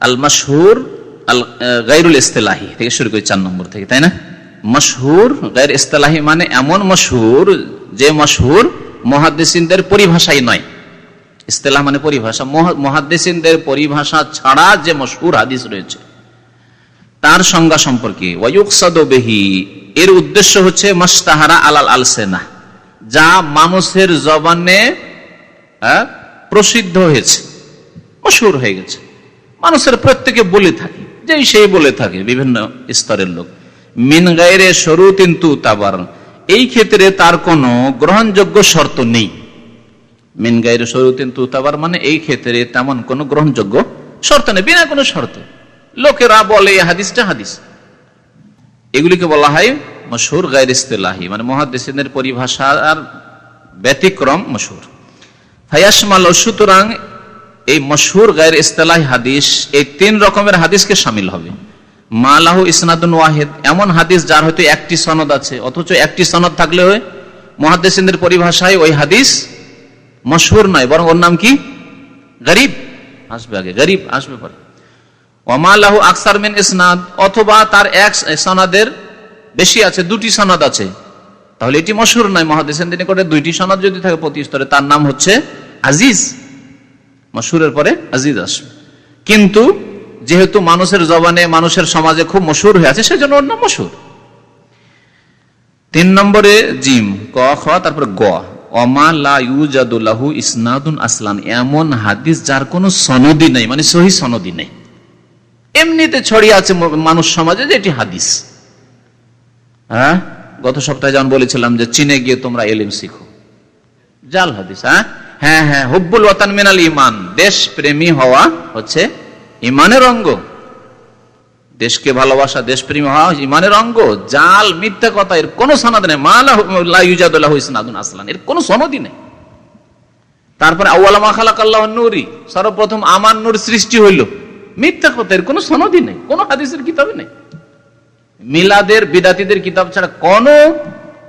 আল মাসহুর আল গাইরুল ইস্তেলাহি থেকে শুরু করি চার নম্বর থেকে তাই না? মশহুর গাইর ইস্তেলাহি মানে এমন মশহুর যে মশহুর মহাদ্দেসিনদের পরিভাষাই নয়। ইস্তেলাহ মানে পরিভাষা। মহাদ্দেসিনদের পরিভাষা ছাড়া যে মশহুর হাদিস রয়েছে তার সংজ্ঞা সম্পর্কে বেহি এর উদ্দেশ্য হচ্ছে মাস্তাহারা আলাল আল সেনা যা মানুষের জবানে আহ, প্রসিদ্ধ হয়েছে মশহুর হয়ে গেছে। মানুষের প্রত্যেকে বলে থাকে যেই সেই বলে থাকে বিভিন্ন স্তরের লোক। মিন গাইরে সরু কিন্তু তাবার। এই ক্ষেত্রে তার কোনো গ্রহণযোগ্য শর্ত নেই। মিন গাইরে সরু কিন্তু তাবার মানে এই ক্ষেত্রে তেমন কোনো গ্রহণযোগ্য শর্ত নেই, বিনা কোনো শর্ত। লোকেরা বলে হাদিসটা হাদিস। এগুলিকে বলা হয় মশহুর গাইর ইস্তেলাহি মানে মহাদেসিনের পরিভাষার ব্যতিক্রম মশহুর। ফায়াসমাল সুতরাং এই মশহুর গায়ের ইস্তেলাহি হাদিস এই তিন রকমের হাদিসকে সামিল হবে। মালাহু ইসনাদুন ওয়াহেদ, এমন হাদিস যার হয়তো একটি সনদ আছে, অথচ একটি সনদ থাকলে মহাদেসিনদের পরিভাষায় ওই হাদিস মশহুর নয়, বরং ওর নাম কি? গরিব। আসবে আগে, গরিব আসবে পরে। ওমালাহু আকসার মিন ইসনাদ, অথবা তার এক সনাদের বেশি আছে, দুটি সনদ আছে। তাহলে এটি মশহুর নয় মহাদেশের দিনে করে দুইটি সনদ যদি থাকে প্রতি স্তরে, তার নাম হচ্ছে আজিজ। মশহুরের পরে আজিজ আসবে। কিন্তু যেহেতু মানুষের জবানে মানুষের সমাজে খুব মশহুর হয়ে আছে, সেজন্য ওর নাম মশহুর তিন নম্বরে জিম, ক, খ, তারপরে গ। অমা যার কোনো সনদি মানে এমনিতে ছড়িয়ে আছে মানুষ সমাজে যে এটি হাদিস। হ্যাঁ? গত সপ্তাহে যেমন বলেছিলাম যে চীনে গিয়ে তোমরা এলিম শিখো। জাল হাদিস হ্যাঁ? হ্যাঁ হ্যাঁ হুব্বুল ওয়াতান মিনাল ইমান দেশ প্রেমী হওয়া হচ্ছে ইমানের অঙ্গ। দেশকে ভালোবাসা, দেশপ্রেমী হওয়া ইমানের অঙ্গ। জাল, মিথ্যা কথা, এর কোনো সনদ নেই। মালাহুজাদুল্লাহ আসলান। এর কোনো সনদই নেই। তারপরে সর্বপ্রথম আমার নূর সৃষ্টি হইল। মিথ্যা কথা, এর কোনো সনদই নেই। কোনো হাদিসের কিতাবে নেই। মিলাদের, বিদাতিদের কিতাব ছাড়া কোন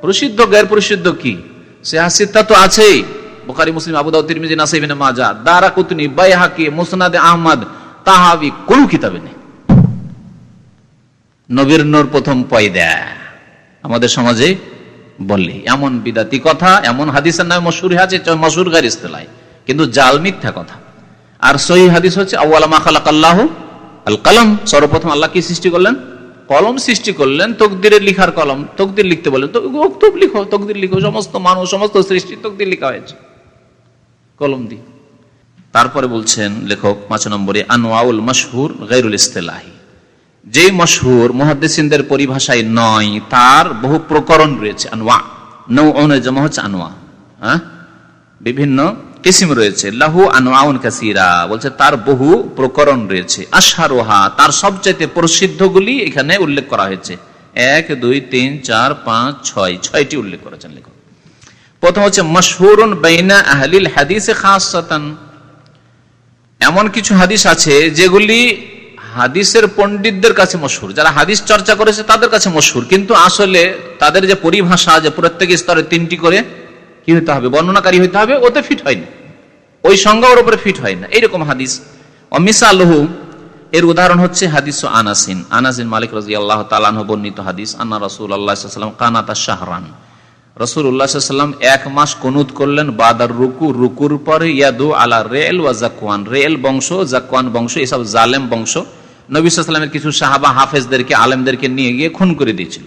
প্রসিদ্ধ গ্যার প্রসিদ্ধ কি? সে হাসিদটা তো আছেই। বোখারি, মুসলিম, আবু দাউদ, তিরমিজি মাজা দারা কুতনি বাইহাকি, মুসনাদে আহমদ তাহাবি কোন কিতাবে নেই। নবীর নূর প্রথম পয়দা। আমাদের সমাজে বললি এমন বিদাতি কথা, এমন হাদিসের নামে মশুর আছে মশুর গার ইস্তেলায়। কিন্তু জাল মিথ্যা কথা। আর সহি হাদিস হচ্ছে আউ্লামা আল কলম সর্বপ্রথম আল্লাহ কি সৃষ্টি করলেন? কলম সৃষ্টি করলেন, তকদিরের লিখার কলম, তকদির লিখতে বলেন তো লিখো, তকদির লিখো, সমস্ত মানুষ, সমস্ত সৃষ্টি তকদির লিখা হয়েছে। কলম দি তারপরে বলছেন লেখক পাঁচ নম্বরে আনোয়াউল মশহুর গাইরুল ইস্তেলাহি। যে মশহুর মহাদ্দেসিনদের পরিভাষায় নয়, তার বহু প্রকরণ রয়েছে আনোয়া নৌ জমা হচ্ছে আনোয়া হ্যাঁ? বিভিন্ন কিসিম রয়েছে। লাহু আনোয়াউন কাসিরা, বলছে তার বহু প্রকরণ রয়েছে। আশারোহা তার সবচাইতে প্রসিদ্ধগুলি এখানে উল্লেখ করা হয়েছে। এক, দুই, তিন, চার, পাঁচ, ছয়, ছয়টি উল্লেখ করেছেন লেখক। প্রথম হচ্ছে, মশহুরুন বাইনা আহলিল হাদিসে খাসাতান। এমন কিছু হাদিস আছে যেগুলি হাদিসের পণ্ডিতদের কাছে মশহুর। যারা হাদিস চর্চা করেছে তাদের কাছে মশহুর। কিন্তু আসলে তাদের যে পরিভাষা যে প্রত্যেক স্তরে তিনটি করে কি হতে হবে? বর্ণনাকারী হইতে হবে, ওতে ফিট হয় না ওই সংজ্ঞা ওর উপরে ফিট হয় না এইরকম হাদিস। অমিসা আলহু এর উদাহরণ হচ্ছে হাদিস আনাসিন। আনাসিন মালিক রাজি আল্লাহ তালাহ বর্ণিত হাদিস, আন্না রসুল আল্লাহ সাল্লাম কানাতা শাহরান। রসুল উল্লাহাম এক মাস কনুত করলেন, বাদার রুকু, রুকুর পরে ইয়াদু আলা রেল ওয়া জাকুয়ান। রেল বংশ, জাকুয়ান বংশ, এসব জালেম বংশ। নবী সাল্লামের কিছু সাহাবা হাফেজদেরকে, আলেমদেরকে নিয়ে গিয়ে খুন করে দিয়েছিল।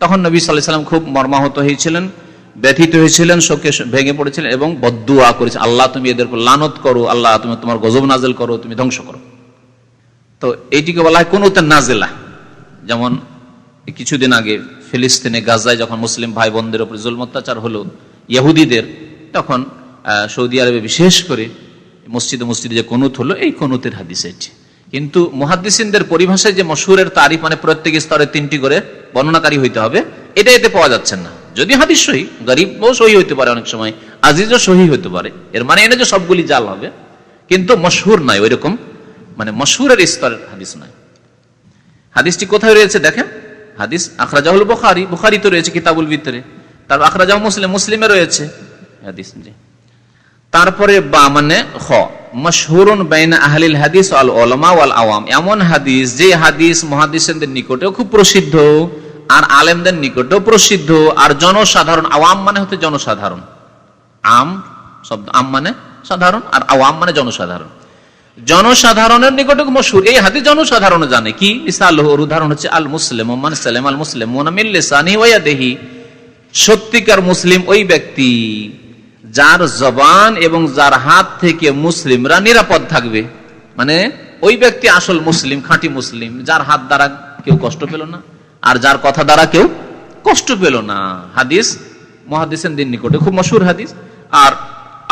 তখন নবী সাল্লাহ সাল্লাম খুব মর্মাহত হয়েছিলেন, ব্যথিত হয়েছিলেন, শোকে ভেঙে পড়েছিলেন এবং বদুয়া করেছে আল্লাহ, তুমি এদের লানত করো, আল্লাহ, তুমি তোমার গজব নাজেল করো, তুমি ধ্বংস করো। তো এইটিকে বলা হয় কোন নাজেলা। যেমন, কিছুদিন আগে ফিলিস্তিনে, গাজায় যখন মুসলিম ভাই বোনদের উপর জুল অত্যাচার হলো ইহুদিদের তখন সৌদি আরবে বিশেষ করে মসজিদে মসজিদে যে কনুত হলো, এই কনুতের হাদিস এটি। কিন্তু মুহাদ্দিসিনদের পরিভাষায় যে মশুরের তারিফ মানে প্রত্যেক স্তরে তিনটি করে বর্ণনাকারী হইতে হবে, এটা এতে পাওয়া যাচ্ছে না। যদি হাদিস সহি, গরিবও সহি হইতে পারে অনেক সময়, আজিজও সহি হইতে পারে, এর মানে এনে যে সবগুলি জাল হবে, কিন্তু মশহুর নয় ওই রকম মানে মশহুরের স্তরের হাদিস নয়। হাদিসটি কোথায় রয়েছে দেখেন? হাদিস আখরাজাহুল বুখারি বুখারি তো রয়েছে কিতাবুল ভিতরে, তার আখরাজাহ মুসলিম, মুসলিমে রয়েছে হাদিস, জি। তারপরে বা মানে খ, মশহুরুন বাইনা আহলিল হাদিস আল ওলামা ওয়াল আওয়াম, এমন হাদিস যে হাদিস মহাদিসদের নিকটেও খুব প্রসিদ্ধ আর আলেমদের নিকটেও প্রসিদ্ধ আর জনসাধারণ, আওয়াম মানে হতে জনসাধারণ। আম শব্দ, আম মানে সাধারণ আর আওয়াম মানে জনসাধারণ। জনসাধারণের নিকটে মশুর। এই হাদিস জনসাধারণ জানে কি? উদাহরণ হচ্ছে, আল মুসলিম মান সালেম, আল মুসলিম মোনামিল্লিসানি ওয়াদেহি সত্যিকার মুসলিম ওই ব্যক্তি যার জবান এবং যার হাত থেকে মুসলিমরা নিরাপদ থাকবে। মানে ওই ব্যক্তি আসল মুসলিম, খাঁটি মুসলিম, যার হাত দ্বারা কেউ কষ্ট পেল না, আর যার কথা দ্বারা কেউ কষ্ট পেল না। হাদিস, মহাদিসের দিন নিকটে খুব মশুর হাদিস, আর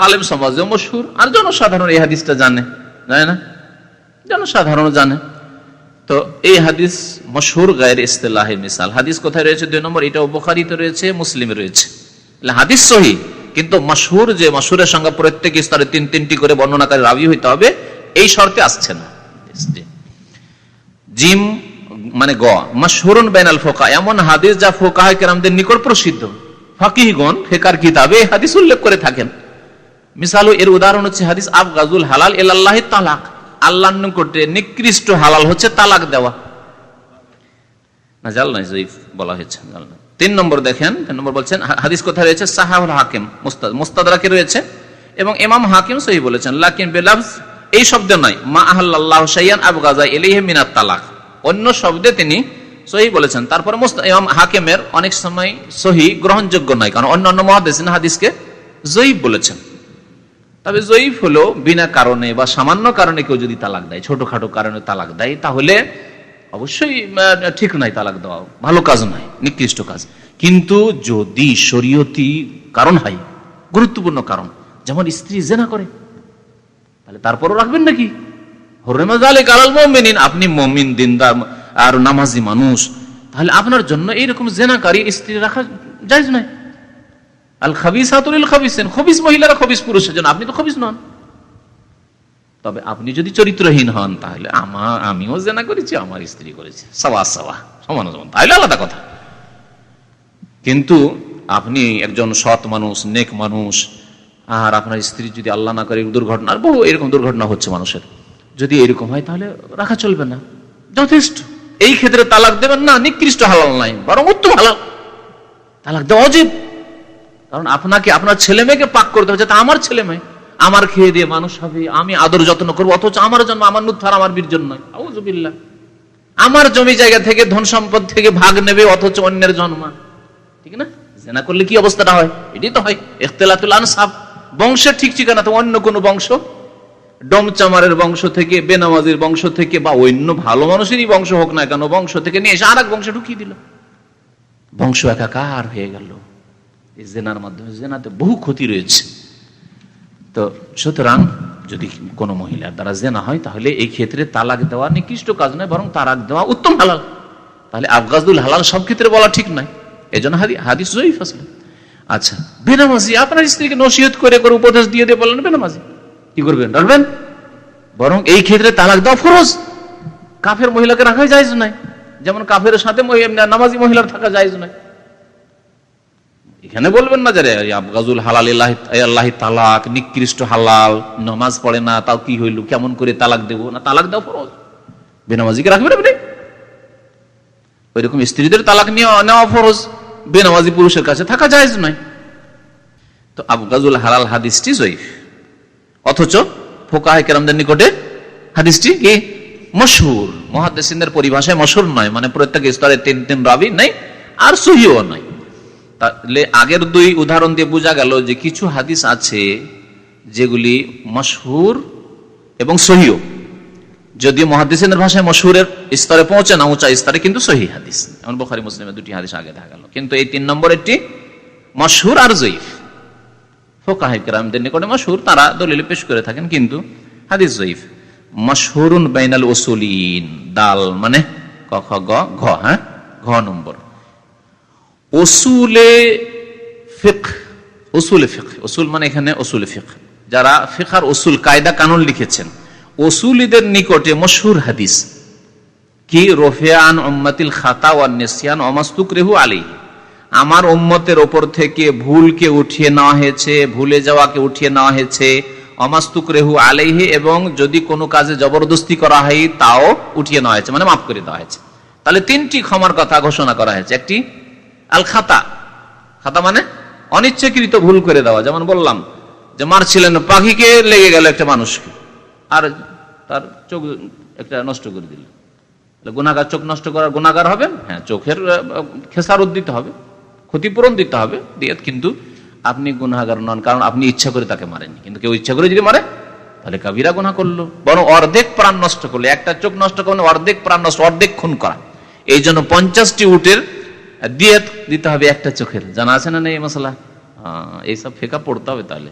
আলেম সমাজেও মশুর, আর জনসাধারণ এই হাদিসটা জানে। জানে না? জনসাধারণ জানে। তো এই হাদিস মশহুর গায়ের ইস্তেলাহে মিসাল। হাদিস কোথায় রয়েছে? দুই নম্বর, এটা উপকারিত রয়েছে, মুসলিমে রয়েছে। হাদিস সহি, কিন্তু মশহুর যে মশহুরের সঙ্গে প্রত্যেক স্তরে তিন তিনটি করে বর্ণনাকারী রাবি হইতে হবে, এই শর্তে আসছে না। জিম মানে গ, মশহুরুন বেনাল ফোকা, এমন হাদিস যা ফোকাহ কেরামদের নিকট প্রসিদ্ধ। ফাকিহগণ, ফেকার কিতাবে হাদিস উল্লেখ করে থাকেন। মিসালু এর উদাহরণ হচ্ছে হাদিস আব গাজুল হালাল এল আল্লাহ তালাক। আল্লাহ নিকটে নিকৃষ্ট হালাল হচ্ছে তালাক দেওয়া। না, জাল নাই, জয়ীফ বলা হয়েছে, জাল তিন নম্বর দেখেন, তিন নম্বর বলছেন হাদিস কোথায় রয়েছে? সাহাউল হাকিম, মুস্তাদ মুস্তাদাকে রয়েছে? এবং ইমাম হাকিম সহি বলেছেন, লাকিন বেলাফস এই শব্দে নয় মা আল্লাহ সাইয়ান আবু গাজা এলিহে মিনাত তালাক। অন্য শব্দে তিনি সহি বলেছেন, তারপরে ইমাম হাকিমের অনেক সময় সহি গ্রহণযোগ্য নয় কারণ অন্য অন্য মহাদেশ হাদিসকে জয়ীব বলেছেন। তবে জয়ীফ হলো বিনা কারণে বা সামান্য কারণে কেউ যদি তালাক দেয়, ছোটখাটো কারণে তালাক দেয়, তাহলে অবশ্যই ঠিক নাই তালাক দেওয়া, ভালো কাজ নয়, নিকৃষ্ট কাজ। কিন্তু যদি শরীয়তি কারণ হয়, গুরুত্বপূর্ণ কারণ, যেমন স্ত্রী জেনা করে, তাহলে তারপরও রাখবেন নাকি? আপনি মমিন, দিনদার আর নামাজি মানুষ, তাহলে আপনার জন্য এইরকম জেনাকারী স্ত্রী রাখা যায় নয়। আল খাবিস হাতুল খাবিসেন খবিস মহিলারা খবিস পুরুষের জন্য আপনি তো খবিস নন। তবে আপনি যদি চরিত্রহীন হন, তাহলে আমার, আমিও জেনা করেছি, আমার স্ত্রী করেছে। সবা সবা সমান সমান। তাহলে আলাদা কথা। কিন্তু আপনি একজন সৎ মানুষ, নেক মানুষ, আর আপনার স্ত্রী যদি আল্লাহ না করে দুর্ঘটনা বহু এরকম দুর্ঘটনা হচ্ছে মানুষের। যদি এরকম হয়, তাহলে রাখা চলবে না। যথেষ্ট। এই ক্ষেত্রে তালাক দেবেন না, নিকৃষ্ট হালাল নাই, বরং উত্তম হালাল। তালাক দেওয়া অজীব। কারণ আপনাকে, আপনার ছেলে মেয়েকে পাক করতে হবে যাতে আমার ছেলে মেয়ে। আমার খেয়ে দিয়ে মানুষ হবে, আমি আদর যত্ন করব, অথচ আমার জন্ম আমার নুৎফার আমার বীর জন্য আউজবিল্লা আমার জমি জায়গা থেকে ধন সম্পদ থেকে ভাগ নেবে, অথচ অন্যের জন্ম। ঠিক না? জেনা করলে কি অবস্থাটা হয়? এটি তো হয়। ইখতলাতুল আনসাব বংশের ঠিক ঠিকানা তো অন্য কোন বংশ? ডমচামারের বংশ থেকে, বেনামাজির বংশ থেকে, বা অন্য ভালো মানুষেরই বংশ হোক না কেন, বংশ থেকে নিয়ে এসে আর এক বংশে ঢুকিয়ে দিল। বংশ একাকার হয়ে গেল। এই জেনার মাধ্যমে, জেনাতে বহু ক্ষতি রয়েছে। তো সুতরাং যদি কোনো মহিলার দ্বারা জেনা হয়, তাহলে এই ক্ষেত্রে তালাক দেওয়া নিকৃষ্ট কাজ নয়, বরং তালাক দেওয়া উত্তম হালাল। তাহলে আফগাজুল হালাল সব ক্ষেত্রে বলা ঠিক নয়। এই জন্য হাদিস জয়ীফ আসলে আচ্ছা বেনামাজি, আপনার স্ত্রীকে নসিহত করে করে উপদেশ দিয়ে দিয়ে বললেন বেনামাজি। কি করবেন ডালবেন বরং এই ক্ষেত্রে তালাক দেওয়া ফরজ। কাফের মহিলাকে রাখা যায় নাই যেমন কাফের সাথে নামাজি মহিলার থাকা যায় নাই এখানে বলবেন না যারে আবগাজুল হালাল আল্লাহ তালাক, নিকৃষ্ট হালাল, নামাজ পড়ে না, তাও কি হইল, কেমন করে তালাক দেবো? না, তালাক দাও ফরজ। বেনামাজিকে ওইরকম স্ত্রীদের তালাক নেওয়া ফরজ। বেনামাজি পুরুষের কাছে থাকা যায় নয়। তো আবগাজুল হালাল হাদিসটি জয়ীফ। অথচ ফোকাহ নিকটে হাদিসটি কি? মশহুর। মহাদেসিনদের পরিভাষায় মশহুর নয় মানে প্রত্যেক স্তরে তিন তিন রাবি নাই, আর সহিও নয়। তাহলে আগের দুই উদাহরণ দিয়ে বোঝা গেল যে কিছু হাদিস আছে যেগুলি মশহুর এবং সহিও যদিও মহাদিসের ভাষায় মশহুরের স্তরে পৌঁছে না, উঁচা স্তরে কিন্তু সহি হাদিস। এমন বখারি মুসলিমের দুটি হাদিস আগে দেখা গেল। কিন্তু এই তিন নম্বর একটি মশহুর আর জয়ীফ। নিকটে মশহুর, তারা দলিল পেশ করে থাকেন কিন্তু হাদিস জয়ীফ। বাইনাল দাল মানে ক, খ, গ, ঘ হ্যাঁ? ঘ নম্বর। ওসুলে ফিক ওসুলে ফিক ওসুল মানে এখানে ওসুলে ফিক যারা ফিকার ওসুল কায়দা কানুন লিখেছেন। ওসুলিদের নিকটে মশহুর হাদিস, কি রফিয়ান উম্মাতিল খাতা ওয়ান নেসিয়ান অমাস্তুক রেহু আলী আমার উম্মতের ওপর থেকে ভুলকে উঠিয়ে নেওয়া হয়েছে, ভুলে যাওয়াকে উঠিয়ে নেওয়া হয়েছে অমাস্তুক রেহু আলাইহি এবং যদি কোনো কাজে জবরদস্তি করা হয়, তাও উঠিয়ে নেওয়া হয়েছে মানে মাফ করে দেওয়া হয়েছে। তাহলে তিনটি ক্ষমার কথা ঘোষণা করা হয়েছে। একটি আল খাতা খাতা মানে অনিচ্ছাকৃত ভুল করে দেওয়া, যেমন বললাম যে মারছিলেন পাখিকে, লেগে গেল একটা মানুষকে, আর তার চোখ একটা নষ্ট করে দিল। গুণাগার চোখ নষ্ট করার গুণাগার হবে? হ্যাঁ চোখের খেসারত দিতে হবে, ক্ষতিপূরণ দিতে হবে, দিয়ে কিন্তু আপনি গুনাগার নন, কারণ আপনি ইচ্ছা করে তাকে মারেননি। কিন্তু কেউ ইচ্ছা করে যদি মারে, তাহলে কাবিরা গুণা করল। বরং অর্ধেক প্রাণ নষ্ট করল। একটা চোখ নষ্ট করলে অর্ধেক প্রাণ নষ্ট, অর্ধেক খুন করা। এই জন্য পঞ্চাশটি উটের দিয়ে দিতে হবে একটা চোখের। জানা আছে না এই মশলা? এইসব ফেকা পড়তে হবে তাহলে।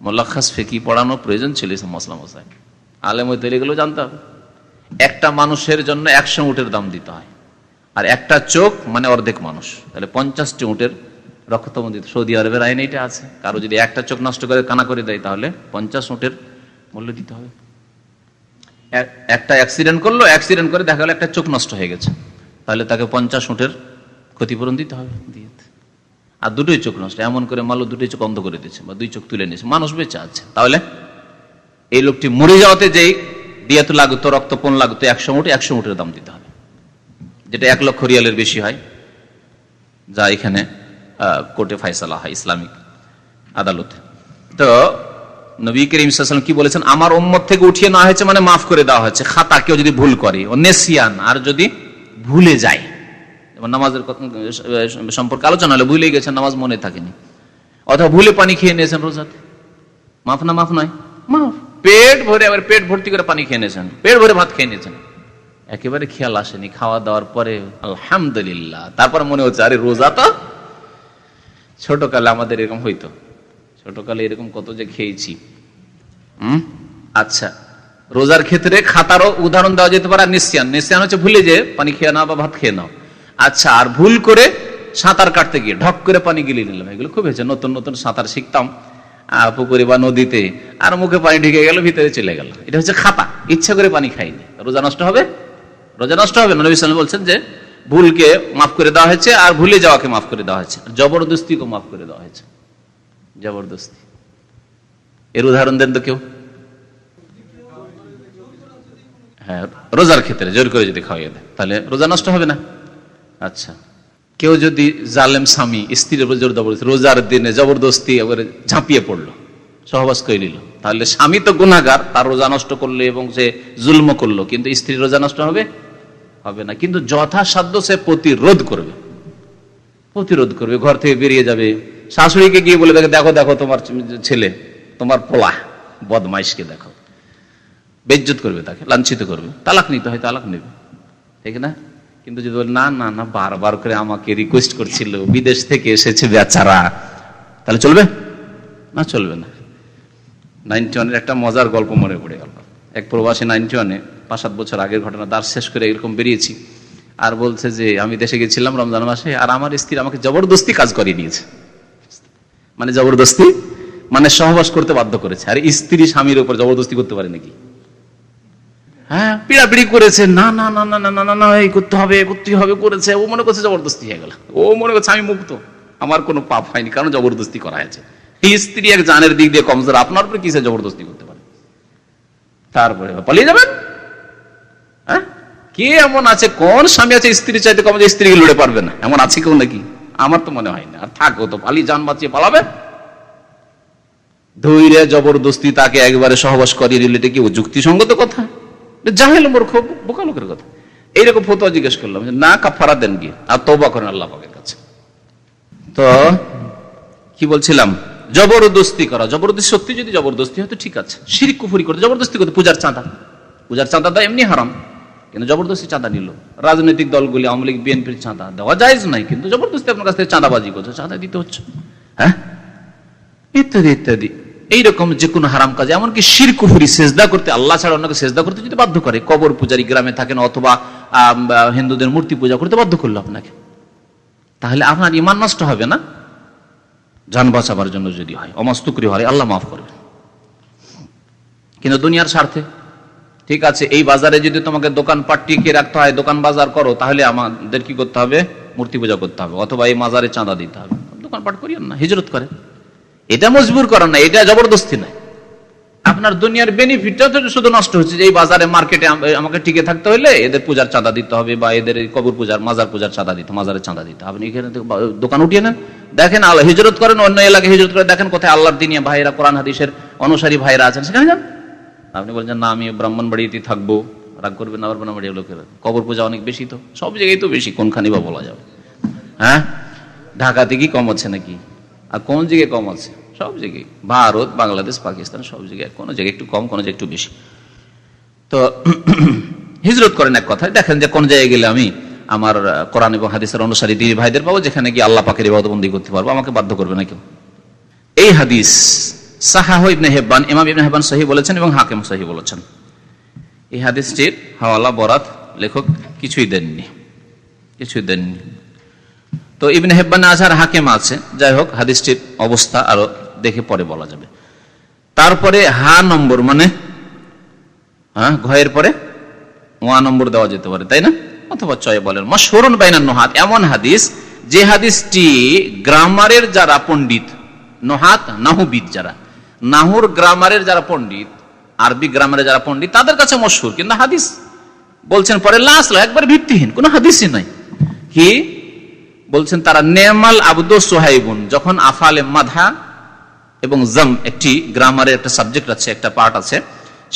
মোল্লাখাস ফেকি পড়ানো প্রয়োজন ছিল এইসব মশলা মশাই আলেম ওই এগুলো জানতে হবে। একটা মানুষের জন্য একশো উটের দাম দিতে হয়। আর একটা চোখ মানে অর্ধেক মানুষ। তাহলে পঞ্চাশটি উটের রক্তম দিতে সৌদি আরবের আইন এটা আছে। কারও যদি একটা চোখ নষ্ট করে কানা করে দেয় তাহলে পঞ্চাশ উটের মূল্য দিতে হবে। একটা অ্যাক্সিডেন্ট করল, অ্যাক্সিডেন্ট করে দেখা গেলো একটা চোখ নষ্ট হয়ে গেছে। তাহলে তাকে পঞ্চাশ উটের ক্ষতিপূরণ দিতে হবে, দিয়ে আর দুটোই চোখ নষ্ট, এমন করে মালো দুটোই চোখ অন্ধ করে দিয়েছে, বা দুই চোখ তুলে নিয়েছে। মানুষ বেঁচে আছে। তাহলে এই লোকটি মরে যাওয়াতে যেই দিয়াত লাগতো, রক্তপণ লাগতো, একশো মুঠ, একশো মুঠের দাম দিতে হবে। যেটা এক লক্ষ রিয়ালের বেশি হয়, যা এখানে কোর্টে ফাইসালা হয় ইসলামিক আদালতে। তো নবী করিম সাল্লাম কি বলেছেন? আমার ওম্মত থেকে উঠিয়ে নেওয়া হয়েছে মানে মাফ করে দেওয়া হয়েছে। খাতা কেউ যদি ভুল করে, ও নেসিয়ান, আর যদি ভুলে যায় যেমন নামাজের সম্পর্কে আলোচনা হলে ভুলে গেছেন নামাজ মনে থাকেনি। অথবা ভুলে পানি খেয়ে নিয়েছেন রোজাতে। মাফ না মাফ নয়। মাফ। পেট ভরে আবার পেট ভর্তি করে পানি খেয়ে নিয়েছেন। পেট ভরে ভাত খেয়ে নিয়েছেন। একেবারে খেয়াল আসেনি খাওয়া দাওয়ার পরে আলহামদুলিল্লাহ। তারপর মনে হচ্ছে আরে রোজা তো? ছোটকালে আমাদের এরকম হইতো। ছোটকালে এরকম কত যে খেয়েছি। হম? আচ্ছা। রোজার ক্ষেত্রে খাতারও উদাহরণ দেওয়া যেতে পারে আর নিশ্চিয়ান নিশ্চিয়ান হচ্ছে ভুলে যে পানি খেয়ে নাও বা ভাত খেয়ে নাও। আচ্ছা আর ভুল করে সাঁতার কাটতে গিয়ে ঢক করে পানি গিলিয়ে নিলাম। এগুলো খুব হয়েছে, নতুন নতুন সাঁতার শিখতাম। পুকুরে বা নদীতে, আর মুখে পানি ঢুকে গেল, ভিতরে চলে গেল। এটা হচ্ছে খাতা, ইচ্ছা করে পানি খাইনি। রোজা নষ্ট হবে? রোজা নষ্ট হবে নবী সাল্লাম বলছেন যে, ভুলকে মাফ করে দেওয়া হয়েছে, আর ভুলে যাওয়াকে মাফ করে দেওয়া হয়েছে। জবরদস্তিকে মাফ করে দেওয়া হয়েছে। জবরদস্তি। এর উদাহরণ দেন তো কেউ? হ্যাঁ রোজার ক্ষেত্রে জোর করে যদি খাওয়াইয়ে দেয়, তাহলে রোজা নষ্ট হবে না? আচ্ছা। কেউ যদি জালেম স্বামী, স্ত্রীর উপর জোর রোজার দিনে জবরদস্তি এবারে ঝাঁপিয়ে পড়ল, সহবাস করে নিল, তাহলে স্বামী তো গুণাগার তার রোজা নষ্ট করল এবং সে জুলম করল, কিন্তু স্ত্রীর রোজা নষ্ট হবে? হবে না। কিন্তু যথাসাধ্য সে প্রতিরোধ করবে। প্রতিরোধ করবে, ঘর থেকে বেরিয়ে যাবে। শাশুড়িকে গিয়ে বলে, দেখে, দেখো দেখো তোমার ছেলে, তোমার পোলা, বদমাইশকে দেখো। বেজ্জত করবে তাকে, লাঞ্ছিত করবে। তালাক নিতে হয়, তালাক নেবে। ঠিক না? কিন্তু যদি বলে, না না না, বারবার করে আমাকে রিকোয়েস্ট করছিল, বিদেশ থেকে এসেছে বেচারা, তাহলে চলবে? না চলবে না। নাইনটি ওয়ানের একটা মজার গল্প মনে পড়ে গেল। এক প্রবাসী নাইনটি ওয়ানে পাঁচ, সাত বছর আগের ঘটনা দার শেষ করে এরকম বেরিয়েছি। আর বলছে যে, আমি দেশে গেছিলাম রমজান মাসে, আর আমার স্ত্রী আমাকে জবরদস্তি কাজ করিয়ে নিয়েছে মানে জবরদস্তি? মানে সহবাস করতে বাধ্য করেছে। আর স্ত্রী স্বামীর উপর জবরদস্তি করতে পারে নাকি? হ্যাঁ পিড়াপিড়ি করেছে, না না না না না না না এই করতে হবে করতেই হবে, করেছে, ও মনে করছে জবরদস্তি হয়ে গেল। ও মনে করছে আমি মুক্ত, আমার কোনো পাপ হয়নি, কারণ জবরদস্তি করা হয়েছে। স্ত্রী এক জানের দিক দিয়ে কমজোর, আপনার উপরে কিসে জবরদস্তি করতে পারে? তারপরে পালিয়ে যাবেন। হ্যাঁ? কে এমন আছে, কোন স্বামী আছে স্ত্রী চাইতে কম যে স্ত্রী লড়ে পারবে না? এমন আছে কেউ নাকি? আমার তো মনে হয় না আর থাকো তো পালিয়ে যান বাঁচিয়ে পালাবে। ধৈর্য, জবরদস্তি তাকে একবারে সহবাস করিয়ে দিলে, এটা কি যুক্তিসঙ্গত কথা? জাহেল মূর্খ বোকা লোকের কথা। এইরকম ফতোয়া জিজ্ঞেস করলাম না কাফারা দেন গিয়ে, আর তৌবা করেন আল্লাহ পাকের কাছে। তো কি বলছিলাম? জবরদস্তি করা। জবরদস্তি সত্যি যদি জবরদস্তি হয়তো ঠিক আছে। শিরিক কুফুরি করতে, জবরদস্তি করতে পূজার চাঁদা। পূজার চাঁদা তো এমনি হারাম, কিন্তু জবরদস্তি চাঁদা নিল। রাজনৈতিক দলগুলি, আওয়ামী লীগ, বিএনপির চাঁদা। দেওয়া যায় নাই, কিন্তু জবরদস্তি আপনার কাছ থেকে চাঁদাবাজি করছে চাঁদা দিতে হচ্ছে। হ্যাঁ? ইত্যাদি ইত্যাদি। এইরকম যে কোনো হারাম কাজ, এমনকি শির, কুফুরি, সেজদা করতে আল্লাহ ছাড়া অন্যকে সেজদা করতে যদি বাধ্য করে, কবর পূজারি গ্রামে থাকেন অথবা হিন্দুদের মূর্তি পূজা করতে বাধ্য করল আপনাকে। তাহলে আপনার ইমান নষ্ট হবে না? যান বাঁচাবার জন্য যদি হয়, অমস্তুকরি হয়, আল্লাহ মাফ করবে কিন্তু দুনিয়ার স্বার্থে, ঠিক আছে, এই বাজারে যদি তোমাকে দোকান টিকিয়ে রাখতে হয়, দোকান বাজার করো, তাহলে আমাদের কি করতে হবে? মূর্তি পূজা করতে হবে, অথবা এই মাজারে চাঁদা দিতে হবে। দোকান পাট করিয়েন না, হিজরত করে এটা মজবুর করেন না এটা জবরদস্তি নাই। আপনার দুনিয়ার বেনিফিটটা তো শুধু নষ্ট হচ্ছে যে এই বাজারে মার্কেটে আমাকে টিকে থাকতে হলে এদের পূজার চাঁদা দিতে হবে বা এদের কবর পূজার, মাজার পূজার চাঁদা দিতে, মাজারের চাঁদা দিতে আপনি এখানে দোকান উঠিয়ে নেন। দেখেন আল্লাহ হিজরত করেন, অন্য এলাকায় হিজরত করে দেখেন কোথায় আল্লাহর দিনিয়া ভাইরা কোরআন হাদিসের অনুসারী ভাইরা আছেন, সেখানে যান। আপনি বলছেন না, আমি ব্রাহ্মণবাড়িতে থাকব। রাগ করবেন না ব্রাহ্মণবাড়ি লোকের কবর পূজা অনেক বেশি তো, সব জায়গায় তো বেশি কোনখানি বা বলা যাবে হ্যাঁ? ঢাকাতে কি কম হচ্ছে নাকি? আর কোন জায়গায় কম আছে? সব জায়গায় ভারত, বাংলাদেশ, পাকিস্তান সব জায়গায় কোনো জায়গায় একটু কম, কোনো জায়গায় একটু বেশি। তো হিজরত করেন এক কথায়। দেখেন যে কোন জায়গায় গেলে আমি আমার কোরআন এবং হাদিসের অনুসারী দিদি ভাইদের পাবো, যেখানে গিয়ে আল্লাহ পাকের ইবাদতবন্দি করতে পারব। আমাকে বাধ্য করবে না কেউ। এই হাদিস সাহাহ ইবনে হেব্বান, ইমাম ইবনে হেব্বান সহি বলেছেন এবং হাকিম সহি বলেছেন। এই হাদিসটির হাওয়ালা বরাত লেখক কিছুই দেননি। কিছুই দেননি। তো ইবনে হেব্বান আজহার হাকিম আছে। যাই হোক, হাদিসটির অবস্থা আরও দেখে পরে বলা যাবে। তারপরে হা নম্বর মানে হ্যাঁ ঘয়ের পরে ওয়া নম্বর দেওয়া যেতে পারে, তাই না? অথবা চয় বলেন, মশহরুন বাইনান নোহাত, এমন হাদিস, যে হাদিসটি গ্রামারের যারা পণ্ডিত, নোহাত নাহুবিদ যারা, নাহুর গ্রামারের যারা পণ্ডিত, আরবি গ্রামারের যারা পণ্ডিত, তাদের কাছে মশহুর, কিন্তু হাদিস বলছেন পরে লাশ একবার ভিত্তিহীন, কোনো হাদিসই নাই। কি? বলছেন, তারা নেমাল আবদ সোহাইবুন। যখন আফালে মাধা এবং জম একটি গ্রামারের একটা সাবজেক্ট আছে, একটা পার্ট আছে,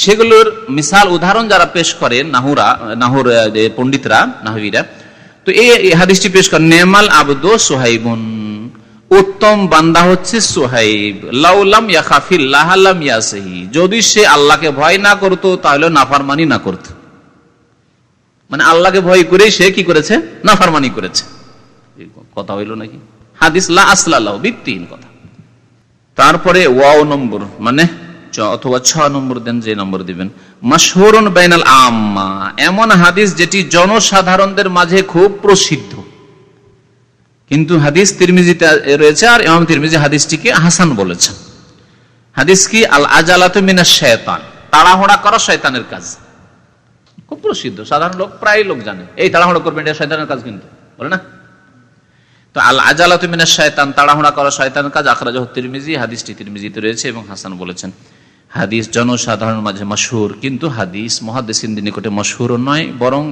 সেগুলোর মিসাল উদাহরণ যারা পেশ করে, নাহুরা, নাহুর পণ্ডিতরা, নাহবিরা, তো এই হাদিসটি পেশ করে, নেমাল আবদ সোহাইবুন। উত্তম বান্দা হচ্ছে সোহাইব। লাউলাম ইয়াখাফিল লাহালাম ইয়াসহি। যদি সে আল্লাহকে ভয় না করতো, তাহলে নাফারমানি না করতো। মানে আল্লাহকে ভয় করে সে কি করেছে? নাফারমানি করেছে। কথা হইল নাকি? হাদিস লা আসলাল্লাহ ভিত্তিহীন কথা। তারপরে ওয়াও নম্বর মানে অথবা ছ নম্বর দেন, যে নম্বর দিবেন। মাসহরুন বাইনাল আম্মা, এমন হাদিস যেটি জনসাধারণদের মাঝে খুব প্রসিদ্ধ। কিন্তু হাদিস তিরমিজিতে রয়েছে আর ইমাম তিরমিজি হাদিসটিকে হাসান বলেছেন। হাদিস কি? আল আজালাত মিনা শয়তান তাড়াহুড়া করা শয়তানের কাজ। খুব প্রসিদ্ধ, সাধারণ লোক, প্রায় লোক জানে। এই তাড়াহুড়া করবেন এটা শয়তানের কাজ কিন্তু। বলে না? তো আল আজালাত মিনা শয়তান তাড়াহুড়া করা শয়তানের কাজ আখরাজ তিরমিজি, হাদিসটি তিরমিজিতে রয়েছে এবং হাসান বলেছেন। হাদিস জনসাধারণ মাঝে মশহুর, কিন্তু হাদিস মহাদেসিনদের নিকটে মশহুরও নয়, বরং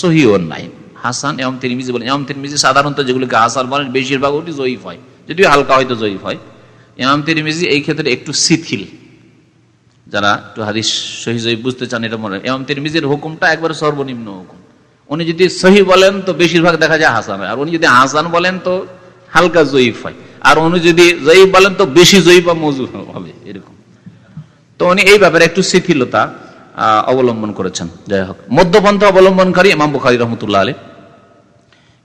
সহিও নাই হাসান এম তিরমিজি বলেন এম তিরমিজি সাধারণত যেগুলিকে হাসান বলেন, বেশিরভাগ ওটি জয়ীফ হয়। যদিও হালকা হয়তো জয়ীফ হয়। এমাম তিরমিজি এই ক্ষেত্রে একটু শিথিল। যারা একটু হাদিস সহি বুঝতে চান, এটা মনে এমাম তিরমিজির হুকুমটা একবারে সর্বনিম্ন হুকুম। উনি যদি সহি বলেন তো বেশিরভাগ দেখা যায় হাসান আর উনি যদি হাসান বলেন তো হালকা জয়ীফ হয়। আর উনি যদি জয়ীফ বলেন তো বেশি জয়ীফ বা মজু হবে এরকম। তো উনি এই ব্যাপারে একটু শিথিলতা অবলম্বন করেছেন। যাই হোক, মধ্যপন্থা অবলম্বনকারী ইমাম বুখারি রহমতুল্লাহ আলী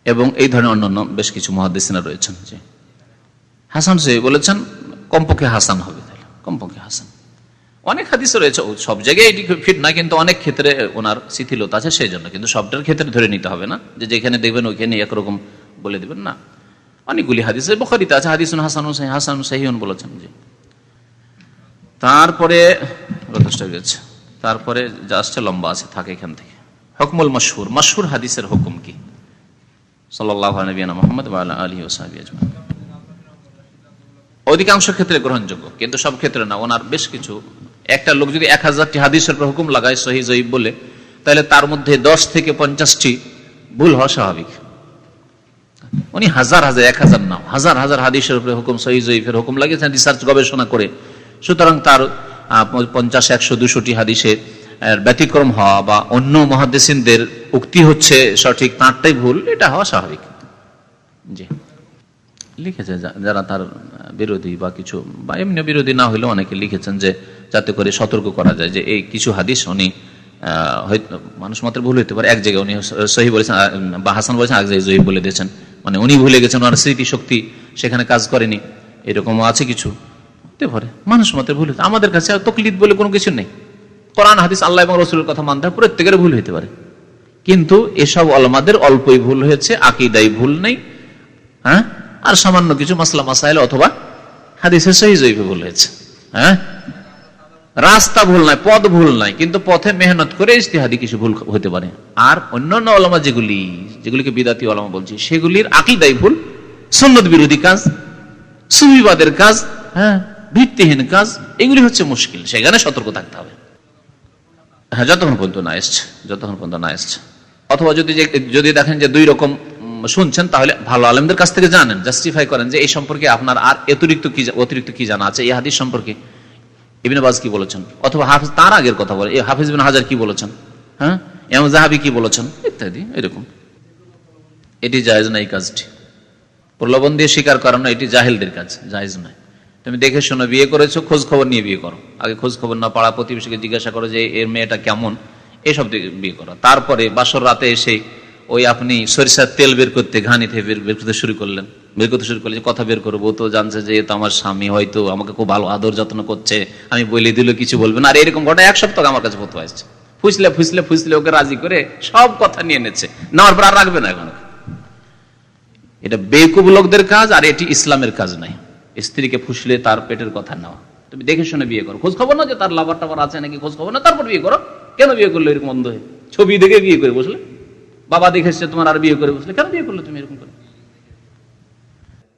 এবং এই ধরনের অন্যান্য বেশ কিছু মহাদেশিনা রয়েছেন। যে হাসান সে বলেছেন, কমপক্ষে হাসান হবে তাহলে। কমপক্ষে হাসান। অনেক হাদিস রয়েছে সব জায়গায় এটি ফিট না কিন্তু অনেক ক্ষেত্রে ওনার শিথিলতা আছে সেই জন্য। কিন্তু সবটার ক্ষেত্রে ধরে নিতে হবে না, যে যেখানে দেখবেন ওইখানে একরকম বলে দিবেন, না। অনেকগুলি হাদিস বখারিতে আছে হাদিস হাসান হাসান সাহিউন বলেছেন যে। তারপরে গেছে তারপরে যা আসছে লম্বা আছে, থাকে এখান থেকে। হকমুল মশহুর মশহুর হাদিসের হুকুম কি? মোহাম্মদ আলী অধিকাংশ ক্ষেত্রে গ্রহণযোগ্য, কিন্তু সব ক্ষেত্রে না, ওনার বেশ কিছু একটা লোক যদি এক হাজারটি হাদিসের উপর হুকুম লাগায় সহি জয়ীব বলে, তাহলে তার মধ্যে দশ থেকে পঞ্চাশটি ভুল হওয়া স্বাভাবিক। উনি হাজার হাজার, এক হাজার নাও, হাজার হাজার হাদিসের উপরে হুকুম, সহি জয়ীফের হুকুম লাগিয়েছেন রিসার্চ গবেষণা করে। সুতরাং তার পঞ্চাশ, একশো, দুশোটি হাদিসে ব্যতিক্রম হওয়া বা অন্য মহাদেশিনদের উক্তি হচ্ছে সঠিক, তাঁরটাই ভুল, এটা হওয়া স্বাভাবিক। জি। লিখেছে যারা তার বিরোধী বা কিছু, বা এমনি বিরোধী না হলেও অনেকে লিখেছেন যে যাতে করে সতর্ক করা যায় যে এই কিছু হাদিস উনি মানুষ মাত্র ভুল হইতে পারে। এক জায়গায় উনি সহি বলেছেন বা হাসান বলেছেন এক জায়গায় জয়ী বলে দিয়েছেন। মানে উনি ভুলে গেছেন, ওনার স্মৃতি শক্তি সেখানে কাজ করেনি। এরকমও আছে কিছু। হতে পারে, মানুষ মাত্র ভুল হতে আমাদের কাছে তকলিদ বলে কোনো কিছু নেই। কোরআন, হাদিস, আল্লাহ এবং রসুলের কথা মানতে হয় প্রত্যেকের ভুল হইতে পারে। কিন্তু এসব অলমাদের অল্পই ভুল হয়েছে আকিদাই ভুল নেই হ্যাঁ? আর সামান্য কিছু মাসলা মাসাইল অথবা হাদিসের সহি জৈবে ভুল হয়েছে হ্যাঁ? রাস্তা ভুল নাই, পথ ভুল নাই, কিন্তু পথে মেহনত করে ইস্তেহাদি কিছু ভুল হতে পারে। আর অন্যান্য অলমা যেগুলি, যেগুলিকে বিদাতি অলমা বলছি, সেগুলির আকিদাই ভুল, সুন্নত বিরোধী কাজ সুবিবাদের কাজ হ্যাঁ ভিত্তিহীন কাজ, এগুলি হচ্ছে মুশকিল, সেখানে সতর্ক থাকতে হবে। হ্যাঁ যতক্ষণ পর্যন্ত না এসছে, যতক্ষণ পর্যন্ত না এসছে। অথবা যদি যদি দেখেন যে দুই রকম শুনছেন, তাহলে ভালো আলেমদের কাছ থেকে জানেন জাস্টিফাই করেন যে এই সম্পর্কে আপনার আর অতিরিক্ত কি অতিরিক্ত কি জানা আছে, এই হাদিস সম্পর্কে। ইবিন বাজ কি বলেছেন? অথবা হাফিজ তার আগের কথা বলে হাফিজ বিন হাজার কি বলেছেন? হ্যাঁ? এম জাহাবি কি বলেছেন? ইত্যাদি, এরকম। এটি জায়েজ না এই কাজটি। প্রলোভন দিয়ে স্বীকার করানো এটি জাহেলদের কাজ, জায়েজ নয়। তুমি দেখে শোনো, বিয়ে করেছ খোঁজ খবর নিয়ে বিয়ে করো। আগে খোঁজ খবর না পাড়া প্রতিবেশীকে জিজ্ঞাসা করো যে এর মেয়েটা কেমন, এসব বিয়ে করো। তারপরে বাসর রাতে এসে ওই আপনি সরিষার তেল বের করতে, ঘানি থেকে বের বের করতে শুরু করলেন। বের করতে শুরু করলেন যে কথা বের করব তো জানছে যে তো আমার স্বামী, হয়তো আমাকে খুব ভালো আদর যত্ন করছে। আমি বলে দিল কিছু বলবে না। আর এরকম ঘটনা এক সপ্তাহ আমার কাছে ফতো আসছে ফুসলে ফুসলে ফুসলে ওকে রাজি করে সব কথা নিয়ে নেছে নেওয়ার পর আর রাখবে না এখন এটা বেকুব লোকদের কাজ আর এটি ইসলামের কাজ নাই স্ত্রীকে ফুসলে তার পেটের কথা নেওয়া তুমি দেখে শুনে বিয়ে করো। খোঁজ খবর না যে তার লাভার টাবার আছে নাকি, খোঁজ খবর না তারপর বিয়ে করো। কেন বিয়ে করল এরকম অন্ধ হয়ে? ছবি দেখে বিয়ে করে বসলে? বাবা দেখেছে তোমার আর বিয়ে করে বসলে। কেন বিয়ে করল তুমি এরকম করে?